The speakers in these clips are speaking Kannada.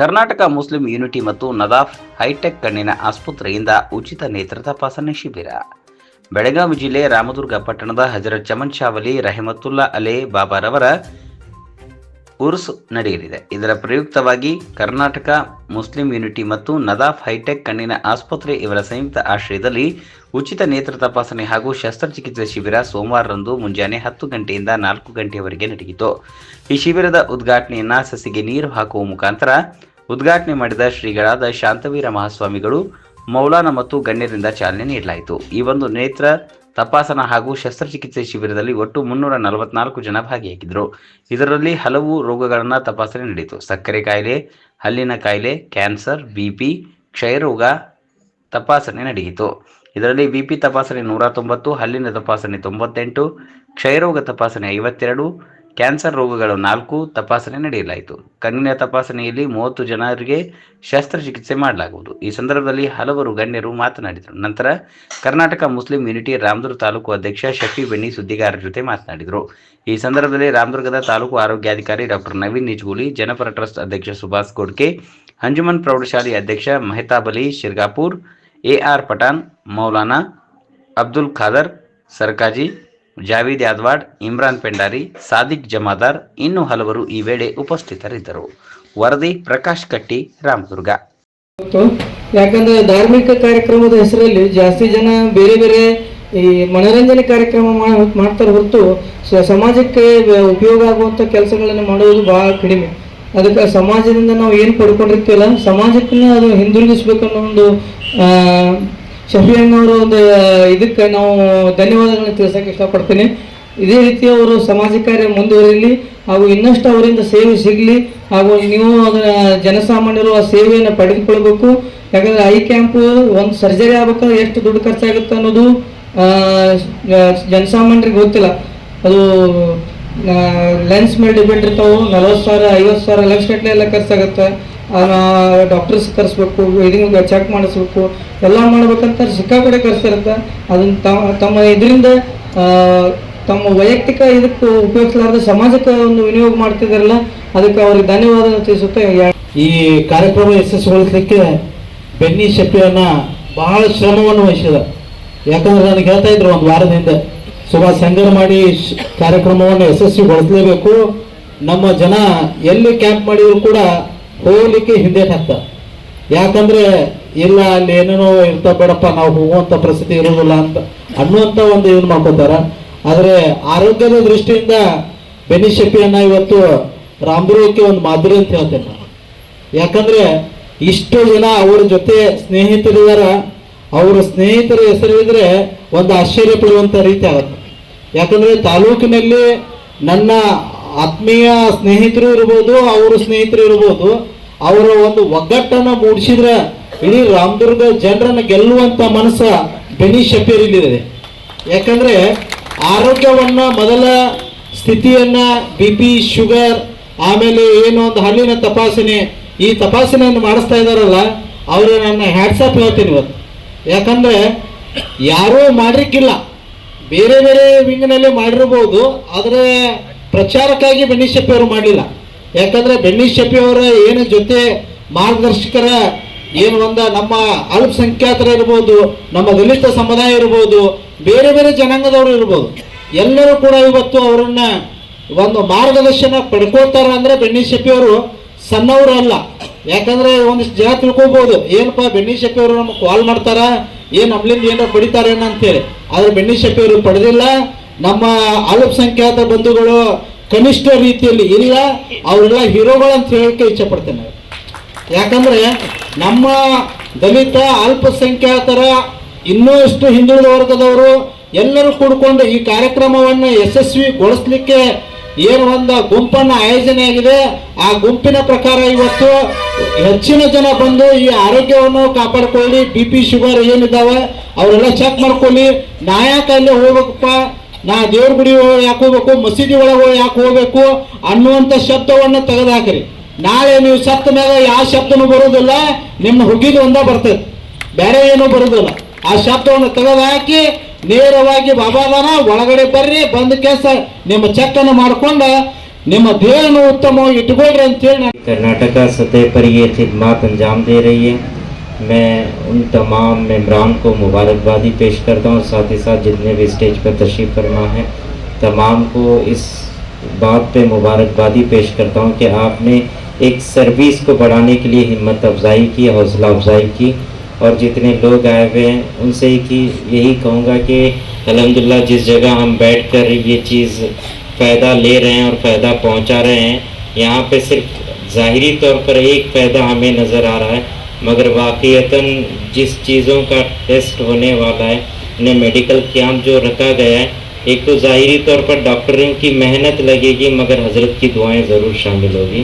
ಕರ್ನಾಟಕ ಮುಸ್ಲಿಂ ಯೂನಿಟಿ ಮತ್ತು ನದಾಫ್ ಹೈಟೆಕ್ ಕಣ್ಣಿನ ಆಸ್ಪತ್ರೆಯಿಂದ ಉಚಿತ ನೇತ್ರ ತಪಾಸಣೆ ಶಿಬಿರ. ಬೆಳಗಾವಿ ಜಿಲ್ಲೆ ರಾಮದುರ್ಗ ಪಟ್ಟಣದ ಹಜರತ್ ಚಮನ್ ಶಾವಲಿ ರಹಮತುಲ್ಲಾ ಅಲೆ ಬಾಬಾರವರ ಉರ್ಸ್ ನಡೆಯಲಿದೆ. ಇದರ ಪ್ರಯುಕ್ತವಾಗಿ ಕರ್ನಾಟಕ, ಮುಸ್ಲಿಂ ಯೂನಿಟಿ ಮತ್ತು ನದಾಫ್ ಹೈಟೆಕ್ ಕಣ್ಣಿನ ಆಸ್ಪತ್ರೆ ಇವರ ಸಂಯುಕ್ತ ಆಶ್ರಯದಲ್ಲಿ ಉಚಿತ ನೇತ್ರ ತಪಾಸಣೆ ಹಾಗೂ ಶಸ್ತ್ರಚಿಕಿತ್ಸೆ ಶಿಬಿರ ಸೋಮವಾರರಂದು ಮುಂಜಾನೆ ಹತ್ತು ಗಂಟೆಯಿಂದ ನಾಲ್ಕು ಗಂಟೆಯವರೆಗೆ ನಡೆಯಿತು. ಈ ಶಿಬಿರದ ಉದ್ಘಾಟನೆಯನ್ನ ಸಸಿಗೆ ನೀರು ಹಾಕುವ ಮುಖಾಂತರ ಉದ್ಘಾಟನೆ ಮಾಡಿದ ಶ್ರೀಗಳಾದ ಶಾಂತವೀರ ಮಹಾಸ್ವಾಮಿಗಳು ಮೌಲಾನ ಮತ್ತು ಗಣ್ಯರಿಂದ ಚಾಲನೆ ನೀಡಲಾಯಿತು. ಈ ಒಂದು ನೇತ್ರ ತಪಾಸಣಾ ಹಾಗೂ ಶಸ್ತ್ರಚಿಕಿತ್ಸೆ ಶಿಬಿರದಲ್ಲಿ ಒಟ್ಟು ಮುನ್ನೂರ ನಲವತ್ನಾಲ್ಕು ಜನ ಭಾಗಿಯಾಗಿದ್ದರು. ಇದರಲ್ಲಿ ಹಲವು ರೋಗಗಳನ್ನು ತಪಾಸಣೆ ನಡೆಯಿತು. ಸಕ್ಕರೆ ಕಾಯಿಲೆ, ಹಲ್ಲಿನ ಕಾಯಿಲೆ, ಕ್ಯಾನ್ಸರ್ ಬಿಪಿ ಕ್ಷಯರೋಗ ತಪಾಸಣೆ ನಡೆಯಿತು. ಇದರಲ್ಲಿ ಬಿಪಿ ತಪಾಸಣೆ ನೂರ ತೊಂಬತ್ತು, ಹಲ್ಲಿನ ತಪಾಸಣೆ ತೊಂಬತ್ತೆಂಟು, ಕ್ಷಯರೋಗ ತಪಾಸಣೆ ಐವತ್ತೆರಡು ಕ್ಯಾನ್ಸರ್ ರೋಗಗಳ ನಾಲ್ಕು ತಪಾಸಣೆ ನಡೆಯಲಾಯಿತು. ಕಣ್ಣಿನ ತಪಾಸಣೆಯಲ್ಲಿ ಮೂವತ್ತು ಜನರಿಗೆ ಶಸ್ತ್ರಚಿಕಿತ್ಸೆ ಮಾಡಲಾಗುವುದು. ಈ ಸಂದರ್ಭದಲ್ಲಿ ಹಲವರು ಗಣ್ಯರು ಮಾತನಾಡಿದರು. ನಂತರ ಕರ್ನಾಟಕ ಮುಸ್ಲಿಂ ಯೂನಿಟಿ ರಾಮದುರ್ಗ ತಾಲೂಕು ಅಧ್ಯಕ್ಷ ಶಫಿ ಬೆಣ್ಣಿ ಸುದ್ದಿಗಾರರ ಜೊತೆ ಮಾತನಾಡಿದರು. ಈ ಸಂದರ್ಭದಲ್ಲಿ ರಾಮದುರ್ಗದ ತಾಲೂಕು ಆರೋಗ್ಯಾಧಿಕಾರಿ ಡಾಕ್ಟರ್ ನವೀನ್ ನಿಜ್ಗೂಲಿ, ಜನಪರ ಟ್ರಸ್ಟ್ ಅಧ್ಯಕ್ಷ ಸುಭಾಷ್ ಗೋಡ್ಕೆ ಅಂಜುಮನ್ ಪ್ರೌಢಶಾಲೆ ಅಧ್ಯಕ್ಷ ಮೆಹತಾಬ್ ಅಲಿ ಶಿರ್ಗಾಪುರ್ ಎಆರ್ ಪಠಾನ್ ಮೌಲಾನಾ ಅಬ್ದುಲ್ ಖಾದರ್, ಸರ್ಕಾಜಿ ಜಾವೀದ್ ಯಾದ್ವಾಡ್, ಇಮ್ರಾನ್ ಪೆಂಡಾರಿ, ಸಾದಿಕ್ ಜಮಾದಾರ್ ಇನ್ನೂ ಹಲವರು ಈ ವೇಳೆ ಉಪಸ್ಥಿತರಿದ್ದರು. ವರದಿ ಪ್ರಕಾಶ್ ಕಟ್ಟಿ, ರಾಮದುರ್ಗ. ಯಾಕಂದ್ರೆ ಧಾರ್ಮಿಕ ಕಾರ್ಯಕ್ರಮದ ಹೆಸರಲ್ಲಿ ಜಾಸ್ತಿ ಜನ ಬೇರೆ ಬೇರೆ ಈ ಮನೋರಂಜನೆ ಕಾರ್ಯಕ್ರಮ ಮಾಡ್ತಾರೆ ಹೊರತು ಸಮಾಜಕ್ಕೆ ಉಪಯೋಗ ಆಗುವಂಥ ಕೆಲಸಗಳನ್ನು ಮಾಡುವುದು ಬಹಳ ಕಡಿಮೆ. ಅದಕ್ಕೆ ಸಮಾಜದಿಂದ ನಾವು ಏನು ಪಡ್ಕೊಂಡಿರ್ತೀವಲ್ಲ ಸಮಾಜಕ್ಕೂ ಅದು ಹಿಂದಿರುಗಿಸ್ಬೇಕನ್ನೋ ಒಂದು ಆ, ಶಫಿ ಅಣ್ಣವರ ಒಂದು ಇದಕ್ಕೆ ನಾವು ಧನ್ಯವಾದಗಳನ್ನು ತಿಳಿಸಕ್ಕೆ ಇಷ್ಟಪಡ್ತೀನಿ. ಇದೇ ರೀತಿ ಅವರು ಸಮಾಜ ಕಾರ್ಯ ಮುಂದುವರಿಲಿ ಹಾಗೂ ಇನ್ನಷ್ಟು ಅವರಿಂದ ಸೇವೆ ಸಿಗಲಿ ಹಾಗೂ ನೀವು ಅದರ ಜನಸಾಮಾನ್ಯರು ಆ ಸೇವೆಯನ್ನು ಪಡೆದುಕೊಳ್ಬೇಕು. ಯಾಕಂದರೆ ಐ ಕ್ಯಾಂಪು ಒಂದು ಸರ್ಜರಿ ಆಗ್ಬೇಕಾದ್ರೆ ಎಷ್ಟು ದುಡ್ಡು ಖರ್ಚಾಗುತ್ತೆ ಅನ್ನೋದು ಜನಸಾಮಾನ್ಯರಿಗೆ ಗೊತ್ತಿಲ್ಲ. ಅದು ಲೆನ್ಸ್ ಮೇಲೆ ಡಿಪೆಂಡ್ ಇರ್ತಾವೆ. ನಲ್ವತ್ತು ಸಾವಿರ ಐವತ್ತು ಸಾವಿರ ಲಕ್ಷ ಗಟ್ಟಲೆ ಎಲ್ಲ ಖರ್ಚಾಗುತ್ತೆ. ಡಾಕ್ಟರ್ಸ್ ಕರೆಸ್ಬೇಕು ವೈದ್ಯ ಚೆಕ್ ಮಾಡಿಸ್ಬೇಕು, ಎಲ್ಲ ಮಾಡ್ಬೇಕಂತ ಸಿಕ್ಕಾಪಡೆ ಕರೆಸಿರುತ್ತೆ. ಅದನ್ನ ತಮ್ಮ ಇದರಿಂದ ತಮ್ಮ ವೈಯಕ್ತಿಕ ಇದಕ್ಕೆ ಉಪಯೋಗಿಸಲಾರ್ದ ಸಮಾಜಕ್ಕೆ ಒಂದು ವಿನಿಯೋಗ ಮಾಡ್ತಿದ್ದಾರಲ್ಲ ಅದಕ್ಕೆ ಅವ್ರಿಗೆ ಧನ್ಯವಾದ ತಿಳಿಸುತ್ತೆ. ಈ ಕಾರ್ಯಕ್ರಮ ಯಶಸ್ವಿಗೊಳಿಸಲಿಕ್ಕೆ ಬೆನ್ನಿ ಶೆಪ್ಪಿಯನ್ನ ಬಹಳ ಶ್ರಮವನ್ನು ವಹಿಸಿದ ಯಾಕಂದ್ರೆ ನನಗೆ ಹೇಳ್ತಾ ಇದ್ರು ಒಂದು ವಾರದಿಂದ ಸುಭಾಷ್ ಸಂಗರ ಮಾಡಿ ಕಾರ್ಯಕ್ರಮವನ್ನು ಯಶಸ್ವಿಗೊಳಿಸಲೇಬೇಕು. ನಮ್ಮ ಜನ ಎಲ್ಲಿ ಕ್ಯಾಂಪ್ ಮಾಡಿದ್ರು ಕೂಡ ಹೋಗ್ಲಿಕ್ಕೆ ಹಿಂದೇಟ್ ಹಾಕ್ತಾರೆ ಯಾಕಂದ್ರೆ, ಇಲ್ಲ, ಅಲ್ಲಿ ಏನೇನೋ ಇರ್ತಾ ಬೇಡಪ್ಪ, ನಾವು ಹೋಗುವಂತ ಪರಿಸ್ಥಿತಿ ಇರೋದಿಲ್ಲ ಅಂತ ಅನ್ನುವಂತ ಒಂದು ಇದನ್ನ ಮಾಡ್ಕೋತಾರ. ಆದ್ರೆ, ಆರೋಗ್ಯದ ದೃಷ್ಟಿಯಿಂದ ಬೆನ್ನಿ ಶೆಟ್ಟಿಯನ್ನ ಇವತ್ತು ರಾಮದುರ್ಗಕ್ಕೆ ಒಂದು ಮಾದರಿ ಅಂತ ಹೇಳ್ತೇನೆ ನಾನು. ಯಾಕಂದ್ರೆ, ಇಷ್ಟು ಜನ ಅವ್ರ ಜೊತೆ ಸ್ನೇಹಿತರಿದಾರ. ಅವರ ಸ್ನೇಹಿತರ ಹೆಸರಿದ್ರೆ ಒಂದು ಆಶ್ಚರ್ಯ ಪಡುವಂತ ರೀತಿ ಆಗುತ್ತೆ. ಯಾಕಂದ್ರೆ, ತಾಲೂಕಿನಲ್ಲಿ ನನ್ನ ಆತ್ಮೀಯ ಸ್ನೇಹಿತರು ಇರ್ಬೋದು, ಅವರು ಸ್ನೇಹಿತರು ಇರ್ಬೋದು, ಅವರ ಒಂದು ಒಗ್ಗಟ್ಟನ್ನ ಮೂಡಿಸಿದ್ರೆ ಇಡೀ ರಾಮದುರ್ಗ ಜನರನ್ನ ಗೆಲ್ಲುವಂತ ಮನಸ್ಸ ಬೆನಿ ಶಪೀರಿಲಿದೆ ಯಾಕಂದ್ರೆ ಆರೋಗ್ಯವನ್ನ ಮೊದಲ ಸ್ಥಿತಿಯನ್ನ ಬಿ ಪಿ ಶುಗರ್, ಆಮೇಲೆ ಏನೋ ಒಂದು ಹಲ್ಲಿನ ತಪಾಸಣೆ, ಈ ತಪಾಸಣೆಯನ್ನು ಮಾಡಿಸ್ತಾ ಇದಾರಲ್ಲ ಅವರು ನನ್ನ ಹ್ಯಾಟ್ಸಪ್ ಹೇಳ್ತೀನಿ ಇವತ್ತು. ಯಾಕಂದ್ರೆ ಯಾರೂ ಮಾಡಲಿಕ್ಕಿಲ್ಲ ಬೇರೆ ಬೇರೆ ವಿಂಗ್ನಲ್ಲಿ ಮಾಡಿರ್ಬೋದು, ಆದರೆ ಪ್ರಚಾರಕ್ಕಾಗಿ ಬೆನ್ನಿ ಶೆಟ್ಟಿ ಅವರು ಮಾಡಲಿಲ್ಲ ಯಾಕಂದ್ರೆ ಬೆನ್ನಿ ಶೆಟ್ಟಿ ಅವರ ಏನು ಜೊತೆ ಮಾರ್ಗದರ್ಶಕರ ಏನು ಒಂದ ನಮ್ಮ ಅಲ್ಪಸಂಖ್ಯಾತರ ಇರ್ಬೋದು, ನಮ್ಮ ದಲಿತ ಸಮುದಾಯ ಇರ್ಬೋದು, ಬೇರೆ ಬೇರೆ ಜನಾಂಗದವರು ಇರ್ಬೋದು. ಎಲ್ಲರೂ ಕೂಡ ಇವತ್ತು ಅವರನ್ನ ಒಂದು ಮಾರ್ಗದರ್ಶನ ಪಡ್ಕೊಳ್ತಾರ ಅಂದ್ರೆ ಬೆನ್ನಿ ಶೆಟ್ಟಿ ಅವರು ಸಣ್ಣವರು ಅಲ್ಲ. ಯಾಕಂದ್ರೆ ಒಂದಿಷ್ಟು ಜನ ತಿಳ್ಕೊಬೋದು, ಏನಪ್ಪ ಬೆನ್ನಿ ಶೆಟ್ಟಿ ಅವರು ನಮ್ಗೆ ಕಾಲ್ ಮಾಡ್ತಾರ, ಏನು ನಮ್ಲಿಂದ ಏನೋ ಪಡಿತಾರೇನ ಅಂತೇಳಿ ಆದ್ರೆ ಬೆನ್ನಿ ಶೆಟ್ಟಿ ಅವರು ಪಡೆದಿಲ್ಲ ನಮ್ಮ ಅಲ್ಪಸಂಖ್ಯಾತ ಬಂಧುಗಳು ಕನಿಷ್ಠ ರೀತಿಯಲ್ಲಿ ಇಲ್ಲ. ಅವರೆಲ್ಲ ಹೀರೋಗಳು ಅಂತ ಹೇಳಕ್ಕೆ ಇಚ್ಛೆ ಪಡ್ತೇನೆ. ಯಾಕಂದ್ರೆ ನಮ್ಮ ದಲಿತ ಅಲ್ಪಸಂಖ್ಯಾತರ ಇನ್ನೂ ಇಷ್ಟು ಹಿಂದುಳಿದ ವರ್ಗದವರು ಎಲ್ಲರೂ ಕೂಡ್ಕೊಂಡು ಈ ಕಾರ್ಯಕ್ರಮವನ್ನು ಯಶಸ್ವಿಗೊಳಿಸ್ಲಿಕ್ಕೆ ಏನು ಒಂದು ಗುಂಪನ್ನು ಆಯೋಜನೆ ಆಗಿದೆ. ಆ ಗುಂಪಿನ ಪ್ರಕಾರ ಇವತ್ತು ಹೆಚ್ಚಿನ ಜನ ಬಂದು ಈ ಆರೋಗ್ಯವನ್ನು ಕಾಪಾಡ್ಕೊಳ್ಳಿ. ಬಿ ಪಿ ಶುಗರ್ ಏನಿದ್ದಾವೆ ಅವರೆಲ್ಲ ಚೆಕ್ ಮಾಡ್ಕೊಳ್ಳಿ. ನಾಯಕ ಯಾಕೆ ಅಲ್ಲಿ ಹೋಗ್ಬೇಕಪ್ಪ? ನಾ ದೇವ್ರ ಗುಡಿ ಒಳಗೆ ಯಾಕೆ ಹೋಗ್ಬೇಕು? ಮಸೀದಿ ಒಳಗೆ ಯಾಕೆ ಹೋಗ್ಬೇಕು ಅನ್ನುವಂಥ ಶಬ್ದವನ್ನು ತೆಗೆದುಹಾಕ್ರಿ ನಾಳೆ ನೀವು ಸತ್ತ ಮೇಲೆ ಯಾವ ಶಬ್ದನೂ ಬರೋದಿಲ್ಲ, ನಿಮ್ಮ ಹುಗಿದು ಒಂದ ಬರ್ತದೆ ಬೇರೆ ಏನೂ ಬರೋದಿಲ್ಲ. ಆ ಶಬ್ದವನ್ನು ತೆಗೆದುಹಾಕಿ ನೇರವಾಗಿ ಬಾಬಾದಾನ ಒಳಗಡೆ ಬರ್ರಿ, ಬಂದ ಕೆಲಸ ನಿಮ್ಮ ಚೆಕ್ಕನ್ನು ಮಾಡ್ಕೊಂಡು ನಿಮ್ಮ ದೇಹವನ್ನು ಉತ್ತಮವಾಗಿ ಇಟ್ಕೊಳ್ರಿ ಅಂತೇಳಿ میں ان تمام ممبران کو مبارکبادی پیش کرتا ہوں اور ساتھ ہی ساتھ جتنے بھی اسٹیج پر تشریف فرما ہیں، تمام کو اس بات پہ مبارکبادی پیش کرتا ہوں کہ آپ نے ایک سروس کو بڑھانے کے لیے ہمت افزائی کی، حوصلہ افزائی کی اور جتنے لوگ آئے ہوئے ہیں، ان سے کی، یہی کہوں گا کہ الحمدللہ جس جگہ ہم بیٹھ کر یہ چیز فائدہ لے رہے ہیں اور فائدہ پہنچا رہے ہیں، یہاں پہ صرف ظاہری طور پر ایک فائدہ ہمیں نظر آ رہا ہے۔ مگر واقعتاً جس چیزوں کا ٹیسٹ ہونے والا ہے، انہیں میڈیکل کیمپ جو رکھا گیا ہے، ایک تو ظاہری طور پر ڈاکٹروں کی محنت لگے گی، مگر حضرت کی دعائیں ضرور شامل ہوگی۔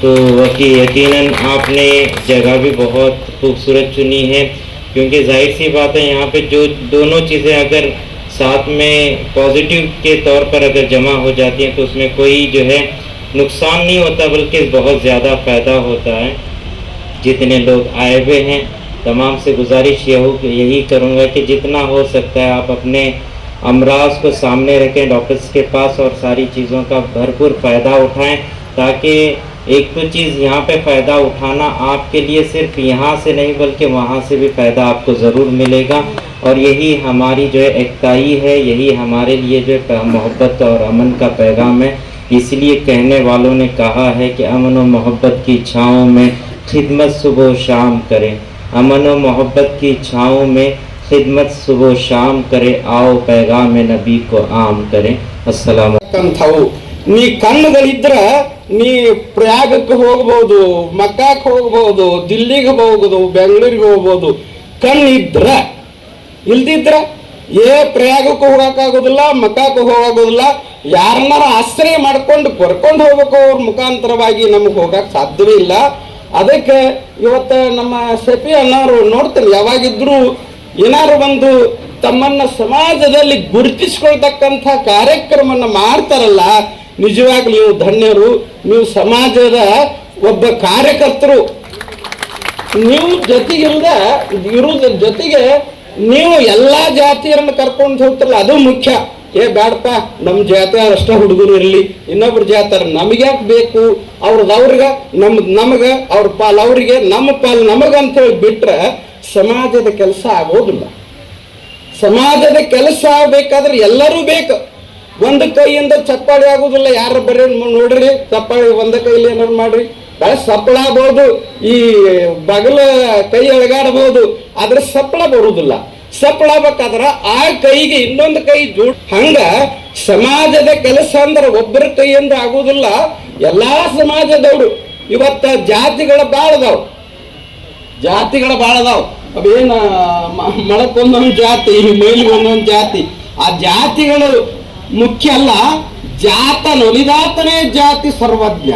تو وقی یقیناً آپ نے جگہ بھی بہت خوبصورت چنی ہے۔ کیونکہ ظاہر سی بات ہے، یہاں پہ جو دونوں چیزیں اگر ساتھ میں پازیٹیو کے طور پر اگر جمع ہو جاتی ہیں، تو اس میں کوئی جو ہے نقصان نہیں ہوتا، بلکہ بہت زیادہ فائدہ ہوتا ہے۔ جتنے لوگ آئے ہوئے ہیں، تمام سے گزارش یہ ہو کہ یہی کروں گا کہ جتنا ہو سکتا ہے آپ اپنے امراض کو سامنے رکھیں ڈاکٹرس کے پاس اور ساری چیزوں کا بھرپور فائدہ اٹھائیں تاکہ ایک تو چیز یہاں پہ فائدہ اٹھانا آپ کے لیے صرف یہاں سے نہیں بلکہ وہاں سے بھی فائدہ آپ کو ضرور ملے گا۔ اور یہی ہماری جو ہے اکتائی ہے، یہی ہمارے لیے جو ہے محبت اور امن کا پیغام ہے۔ اس لیے کہنے والوں نے کہا ہے کہ امن و محبت کی چھاؤں میں खिदमत सुबह शाम करें अमन और मोहब्बत की छाँव में खिदमत सुबह शाम करें आओ पैगाम नबी को आम करें अस्सलाम ಅಂತವು ನೀ ಕಣ್ಣುಗಳಿದ್ರ ನೀ ಪ್ರಯಾಗಕ್ಕೆ ಹೋಗ್ಬೋದು ಮಕ್ಕಾಕ್ ಹೋಗ್ಬೋದು ದಿಲ್ಲಿಗೆ ಹೋಗ್ಬೋದು ಬೆಂಗಳೂರಿಗೆ ಹೋಗ್ಬೋದು ಕಣ್ಣಿದ್ರ ಇಲ್ದಿದ್ರ ಏ ಪ್ರಯಾಗಕ್ಕೂ ಹೋಗಕ್ಕಾಗೋದಿಲ್ಲ ಮಕ್ಕಾಕ್ಕೂ ಹೋಗೋದಿಲ್ಲ ಯಾರನ್ನಾರ ಆಶ್ರಯ ಮಾಡ್ಕೊಂಡು ಕರ್ಕೊಂಡು ಹೋಗ್ಬೇಕು ಅವ್ರ ಮುಖಾಂತರವಾಗಿ ನಮಗೆ ಹೋಗಕ್ ಸಾಧ್ಯವೇ ಇಲ್ಲ ಅದಕ್ಕೆ ಇವತ್ತು ನಮ್ಮ ಸೆಪಿ ಅನ್ನೋರು ನೋಡ್ತಾರೆ, ಯಾವಾಗಿದ್ರೂ ಏನಾರು ಒಂದು ತಮ್ಮನ್ನ ಸಮಾಜದಲ್ಲಿ ಗುರುತಿಸ್ಕೊಳ್ತಕ್ಕಂಥ ಕಾರ್ಯಕ್ರಮವನ್ನು ಮಾಡ್ತಾರಲ್ಲ, ನಿಜವಾಗ್ಲೂ ನೀವು ಧನ್ಯರು, ನೀವು ಸಮಾಜದ ಒಬ್ಬ ಕಾರ್ಯಕರ್ತರು. ನೀವು ಜೊತೆಗಿಲ್ದ ಇರುವುದ್ರ ಜೊತೆಗೆ ನೀವು ಎಲ್ಲಾ ಜಾತಿಯರನ್ನು ಕರ್ಕೊಂಡು ಹೋಗ್ತಾರಲ್ಲ, ಅದು ಮುಖ್ಯ. ಏ ಬ್ಯಾಡಪ್ಪ ನಮ್ಮ ಜಾತಿ ಅಷ್ಟೇ ಹುಡುಗರು ಇರಲಿ. ಇನ್ನೊಬ್ರು ಜಾತಿಯವ್ರು ನಮಗೆ ಯಾಕೆ ಬೇಕು? ಅವ್ರದ್ದು ಅವ್ರಿಗೆ ನಮ್ದು ನಮಗೆ, ಅವ್ರ ಪಾಲ್ ಅವರಿಗೆ, ನಮ್ಮ ಪಾಲ್ ನಮಗೆ ಅಂತ ಹೇಳಿ ಬಿಟ್ರೆ ಸಮಾಜದ ಕೆಲಸ ಆಗೋದಿಲ್ಲ. ಸಮಾಜದ ಕೆಲಸ ಆಗ್ಬೇಕಾದ್ರೆ ಎಲ್ಲರೂ ಬೇಕು. ಒಂದು ಕೈಯಿಂದ ಚಪ್ಪಾಳಿ ಆಗೋದಿಲ್ಲ, ಯಾರ ಬರೀ ನೋಡ್ರಿ, ಚಪ್ಪಾಳಿ ಒಂದ ಕೈಲಿ ಏನಾರು ಮಾಡ್ರಿ. ಬಹಳ ಸಪ್ಪಳ ಆಗ್ಬೋದು ಈ ಬಗಲ ಕೈ ಅಳಗಾಡಬಹುದು. ಆದ್ರೆ ಸಪ್ಪಳ ಬರುವುದಿಲ್ಲ ಸಪ್ಪಳ ಆಗ್ಬೇಕಾದ್ರ ಆ ಕೈಗೆ ಇನ್ನೊಂದು ಕೈ ಜೋಡ್ ಹಂಗ ಸಮಾಜದ ಕೆಲಸ ಅಂದ್ರೆ ಒಬ್ಬರ ಕೈಯಿಂದ ಆಗುವುದಿಲ್ಲ. ಎಲ್ಲಾ ಸಮಾಜದವರು ಇವತ್ತ ಜಾತಿಗಳ ಬಾಳದವ್ ಜಾತಿಗಳ ಬಾಳದವ್ ಅವೇನ ಮಳಕ್ಕೊಂದೊಂದು ಜಾತಿ ಮೈಲಿಗೆ ಒಂದೊಂದು ಜಾತಿ. ಆ ಜಾತಿಗಳು ಮುಖ್ಯ ಅಲ್ಲ. ಜಾತ ನೊಲಿದಾತನೇ ಜಾತಿ ಸರ್ವಜ್ಞ.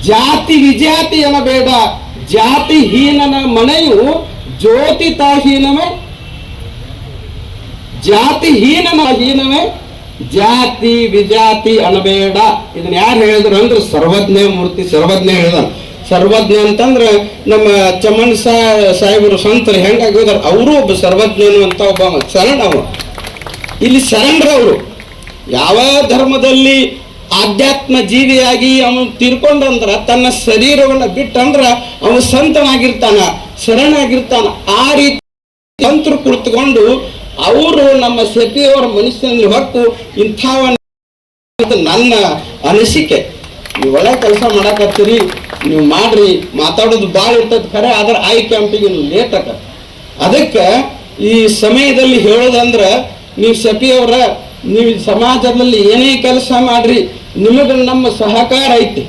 ಜಾತಿ ವಿಜಾತಿ ಎನ್ನಬೇಡ. ಜಾತಿ ಹೀನನ ಮನೆಯು ಜ್ಯೋತಿ ತಾಹೀನವೇ ಜಾತಿ ಹೀನನ ಹೀನವೇ, ಜಾತಿ ವಿಜಾತಿ ಅನಬೇಡ ಇದನ್ನ ಯಾರು ಹೇಳಿದ್ರು ಅಂದ್ರೆ ಸರ್ವಜ್ಞ ಮೂರ್ತಿ, ಸರ್ವಜ್ಞ ಹೇಳಿದ ಸರ್ವಜ್ಞ ಅಂತಂದ್ರೆ ನಮ್ಮ ಚಮನ್ ಸಾಹೇಬರು ಸಂತರು ಹೆಂಗಾಗಿದ್ರು ಅವರು ಒಬ್ಬ ಸರ್ವಜ್ಞನು ಅಂತ ಒಬ್ಬ ಶರಣ ಅವ ಇಲ್ಲಿ ಶರಣರವರು ಯಾವ ಧರ್ಮದಲ್ಲಿ ಆಧ್ಯಾತ್ಮ ಜೀವಿಯಾಗಿ ಅವನು ತೀರ್ಕೊಂಡಂದ್ರ, ತನ್ನ ಶರೀರವನ್ನು ಬಿಟ್ಟಂದ್ರ ಅವನು ಸಂತನಾಗಿರ್ತಾನ. ಶರಣಾಗಿರ್ತಾನ. ಆ ರೀತಿ ತಂತ್ರ ಕುಳಿತುಕೊಂಡು ಅವರು ನಮ್ಮ ಸತಿಯವರ ಮನಸ್ಸಿನಲ್ಲಿ ಹೊತ್ತು ಅಂತ ನನ್ನ ಅನಿಸಿಕೆ. ನೀವು ಒಳ್ಳೆ ಕೆಲಸ ಮಾಡಕತ್ತೀರಿ, ನೀವು ಮಾಡ್ರಿ, ಮಾತಾಡೋದು ಭಾಳ ಇರ್ತದೆ ಖರೆ, ಆದ್ರೆ ಐ ಕ್ಯಾಂಪಿಗೆ ಲೇಟ್ ಆಕ ಅದಕ್ಕೆ ಈ ಸಮಯದಲ್ಲಿ ಹೇಳೋದಂದ್ರೆ, ನೀವು ಸತಿಯವರ ನೀವು ಸಮಾಜದಲ್ಲಿ ಏನೇ ಕೆಲಸ ಮಾಡ್ರಿ, ನಿಮಗೆ ನಮ್ಮ ಸಹಕಾರ ಐತಿ.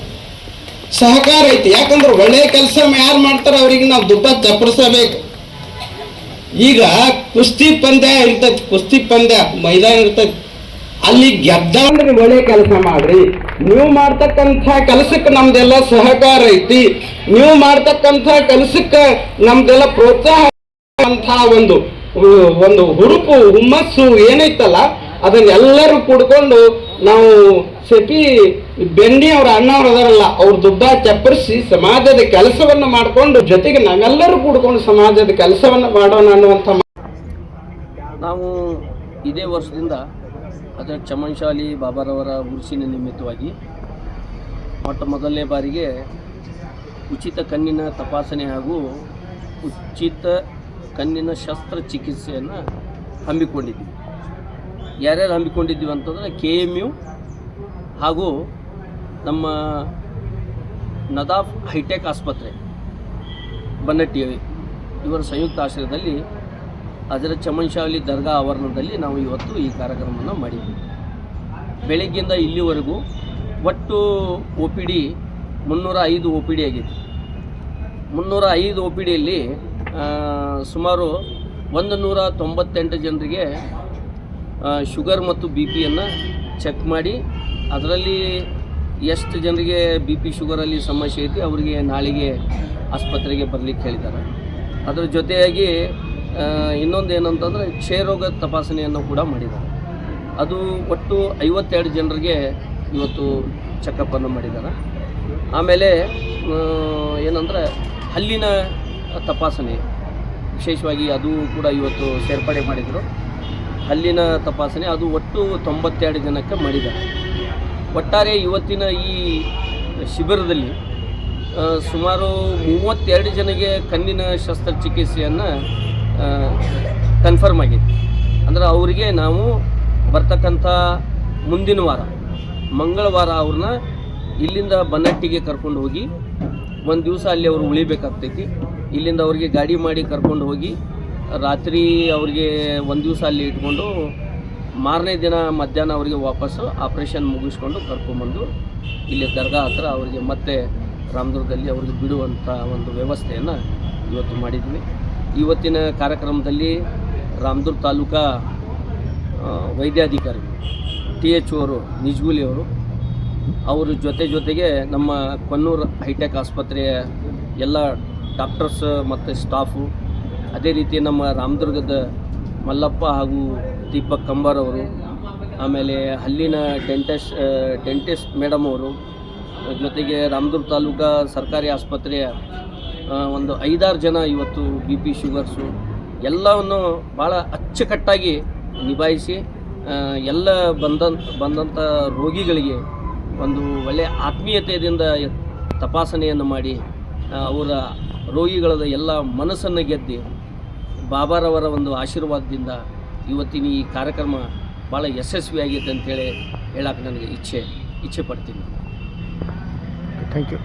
ಸಹಕಾರ ಐತಿ. ಯಾಕಂದ್ರೆ ಒಳ್ಳೆ ಕೆಲಸ ಯಾರು ಮಾಡ್ತಾರೆ ಅವ್ರಿಗೆ ನಾವು ದುಡ್ಡ ಚಪ್ಪರಿಸಬೇಕು ಈಗ ಕುಸ್ತಿ ಪಂದ್ಯ ಇರ್ತೈತಿ, ಕುಸ್ತಿ ಪಂದ್ಯ ಮೈದಾನ ಇರ್ತೈತಿ. ಅಲ್ಲಿ ಗೆದ್ದ ಅಂದ್ರೆ ಒಳ್ಳೆ ಕೆಲಸ ಮಾಡ್ರಿ. ನೀವು ಮಾಡ್ತಕ್ಕಂಥ ಕೆಲಸಕ್ಕೆ ನಮ್ದೆಲ್ಲ ಸಹಕಾರ ಐತಿ. ನೀವು ಮಾಡ್ತಕ್ಕಂಥ ಕೆಲಸಕ್ಕೆ ನಮ್ದೆಲ್ಲ ಪ್ರೋತ್ಸಾಹ ಅಂತ ಒಂದು ಒಂದು ಹುರುಪು, ಹುಮ್ಮಸ್ಸು ಏನೈತಲ್ಲ, ಅದನ್ನೆಲ್ಲರೂ ಕೂಡ್ಕೊಂಡು ನಾವು ಸೆಪಿ ಬೆನ್ನಿ ಅವ್ರ ಅಣ್ಣವ್ರು ಅದರಲ್ಲ, ಅವ್ರ ದುಡ್ಡ ಚಪ್ಪರಿಸಿ ಸಮಾಜದ ಕೆಲಸವನ್ನು ಮಾಡಿಕೊಂಡು ಜೊತೆಗೆ ನಾವೆಲ್ಲರೂ ಕೂಡ್ಕೊಂಡು ಸಮಾಜದ ಕೆಲಸವನ್ನು ಮಾಡೋಣ ಅನ್ನುವಂಥ ನಾವು ಇದೇ ವರ್ಷದಿಂದ ಅದರ ಚಮನ್ಶಾಲಿ ಬಾಬಾರವರ ಉರುಸಿನ ನಿಮಿತ್ತವಾಗಿ ಮೊಟ್ಟ ಮೊದಲನೇ ಬಾರಿಗೆ ಉಚಿತ ಕಣ್ಣಿನ ತಪಾಸಣೆ ಹಾಗೂ ಉಚಿತ ಕಣ್ಣಿನ ಶಸ್ತ್ರಚಿಕಿತ್ಸೆಯನ್ನು ಹಮ್ಮಿಕೊಂಡಿದ್ವಿ. ಯಾರ್ಯಾರು ಹಮ್ಮಿಕೊಂಡಿದ್ದೀವಿ ಅಂತಂದರೆ ಕೆ ಎಂ ಯು ಹಾಗೂ ನಮ್ಮ ನದಾಫ್ ಹೈಟೆಕ್ ಆಸ್ಪತ್ರೆ ಬನ್ನಟ್ಟಿ ಇವರ ಸಂಯುಕ್ತ ಆಶ್ರಯದಲ್ಲಿ ಅದರ ಚಮನ್ಶಾವಲಿ ದರ್ಗಾ ಆವರಣದಲ್ಲಿ ನಾವು ಇವತ್ತು ಈ ಕಾರ್ಯಕ್ರಮವನ್ನು ಮಾಡಿದ್ವಿ. ಬೆಳಗ್ಗಿಂದ ಇಲ್ಲಿವರೆಗೂ ಒಟ್ಟು ಒ ಪಿ ಡಿ ಮುನ್ನೂರ ಐದು ಒ ಪಿ ಡಿ ಆಗಿದೆ ಮುನ್ನೂರ ಐದು ಒ ಪಿ ಡಿಯಲ್ಲಿ ಸುಮಾರು ಒಂದು ನೂರ ತೊಂಬತ್ತೆಂಟು ಜನರಿಗೆ ಶುಗರ್ ಮತ್ತು ಬಿ ಪಿಯನ್ನು ಚೆಕ್ ಮಾಡಿ. ಅದರಲ್ಲಿ ಎಷ್ಟು ಜನರಿಗೆ ಬಿ ಪಿ ಶುಗರಲ್ಲಿ ಸಮಸ್ಯೆ ಐತಿ ಅವರಿಗೆ ನಾಳೆಗೆ ಆಸ್ಪತ್ರೆಗೆ ಬರಲಿಕ್ಕೆ ಹೇಳಿದ್ದಾರೆ. ಅದರ ಜೊತೆಯಾಗಿ ಇನ್ನೊಂದು ಏನಂತಂದರೆ ಕ್ಷಯರೋಗ ತಪಾಸಣೆಯನ್ನು ಕೂಡ ಮಾಡಿದ್ದಾರೆ. ಅದು ಒಟ್ಟು ಐವತ್ತೆರಡು ಜನರಿಗೆ ಇವತ್ತು ಚೆಕಪ್ಪನ್ನು ಮಾಡಿದ್ದಾರೆ. ಆಮೇಲೆ ಏನಂದರೆ ಹಲ್ಲಿನ ತಪಾಸಣೆ, ವಿಶೇಷವಾಗಿ ಅದು ಕೂಡ ಇವತ್ತು ಸೇರ್ಪಡೆ ಮಾಡಿದರು. ಹಲ್ಲಿನ ತಪಾಸಣೆ, ಅದು ಒಟ್ಟು ತೊಂಬತ್ತೆರಡು ಜನಕ್ಕೆ ಮಾಡಿದ್ದಾರೆ ಒಟ್ಟಾರೆ ಇವತ್ತಿನ ಈ ಶಿಬಿರದಲ್ಲಿ ಸುಮಾರು ಮೂವತ್ತೆರಡು ಜನಗೆ ಕಣ್ಣಿನ ಶಸ್ತ್ರಚಿಕಿತ್ಸೆಯನ್ನು ಕನ್ಫರ್ಮ್ ಆಗಿದೆ. ಅಂದರೆ ಅವರಿಗೆ ನಾವು ಬರ್ತಕ್ಕಂಥ ಮುಂದಿನ ವಾರ, ಮಂಗಳವಾರ ಅವ್ರನ್ನ ಇಲ್ಲಿಂದ ಬನ್ನಟ್ಟಿಗೆ ಕರ್ಕೊಂಡು ಹೋಗಿ, ಒಂದು ದಿವಸ ಅಲ್ಲಿ ಅವರು ಉಳಿಬೇಕಾಗ್ತೈತಿ. ಇಲ್ಲಿಂದ ಅವರಿಗೆ ಗಾಡಿ ಮಾಡಿ ಕರ್ಕೊಂಡು ಹೋಗಿ ರಾತ್ರಿ ಅವ್ರಿಗೆ ಒಂದು ದಿವಸ ಅಲ್ಲಿ ಇಟ್ಕೊಂಡು ಮಾರನೇ ದಿನ ಮಧ್ಯಾಹ್ನ ಅವರಿಗೆ ವಾಪಸ್ಸು ಆಪ್ರೇಷನ್ ಮುಗಿಸ್ಕೊಂಡು ಕರ್ಕೊಂಬಂದು ಇಲ್ಲಿ ದರ್ಗಾ ಹತ್ರ ಅವರಿಗೆ ಮತ್ತೆ ರಾಮದುರ್ಗದಲ್ಲಿ ಅವ್ರಿಗೆ ಬಿಡುವಂಥ ಒಂದು ವ್ಯವಸ್ಥೆಯನ್ನು ಇವತ್ತು ಮಾಡಿದ್ವಿ. ಇವತ್ತಿನ ಕಾರ್ಯಕ್ರಮದಲ್ಲಿ ರಾಮದುರ್ಗ ತಾಲೂಕಾ ವೈದ್ಯಾಧಿಕಾರಿ ಟಿ ಎಚ್ ಅವರು ನಿಜ್ಗುಲಿ ಅವರು, ಅವ್ರ ಜೊತೆ ಜೊತೆಗೆ ನಮ್ಮ ಕೊನ್ನೂರು ಹೈಟೆಕ್ ಆಸ್ಪತ್ರೆಯ ಎಲ್ಲ ಡಾಕ್ಟರ್ಸ್ ಮತ್ತು ಸ್ಟಾಫು ಅದೇ ರೀತಿ ನಮ್ಮ ರಾಮದುರ್ಗದ ಮಲ್ಲಪ್ಪ ಹಾಗೂ ದೀಪಕ್ ಕಂಬಾರ್ ಅವರು, ಆಮೇಲೆ ಅಲ್ಲಿನ ಡೆಂಟಿಸ್ಟ್ ಡೆಂಟಿಸ್ಟ್ ಮೇಡಮ್ ಅವರು, ಜೊತೆಗೆ ರಾಮದುರ್ಗ ತಾಲೂಕಾ ಸರ್ಕಾರಿ ಆಸ್ಪತ್ರೆಯ ಒಂದು ಐದಾರು ಜನ ಇವತ್ತು ಬಿ ಪಿ ಶುಗರ್ಸು ಎಲ್ಲವನ್ನು ಭಾಳ ಅಚ್ಚುಕಟ್ಟಾಗಿ ನಿಭಾಯಿಸಿ ಎಲ್ಲ ಬಂದ ಬಂದಂಥ ರೋಗಿಗಳಿಗೆ ಒಂದು ಒಳ್ಳೆಯ ಆತ್ಮೀಯತೆಯಿಂದ ತಪಾಸಣೆಯನ್ನು ಮಾಡಿ ಅವರ ರೋಗಿಗಳದ ಎಲ್ಲ ಮನಸ್ಸನ್ನು ಗೆದ್ದು ಬಾಬಾರವರ ಒಂದು ಆಶೀರ್ವಾದದಿಂದ ಇವತ್ತಿನ ಈ ಕಾರ್ಯಕ್ರಮ ಭಾಳ ಯಶಸ್ವಿಯಾಗಿದೆ ಅಂತೇಳಿ ಹೇಳಕ್ಕೆ ನನಗೆ ಇಚ್ಛೆ ಇಚ್ಛೆ ಪಡ್ತೀನಿ. Thank you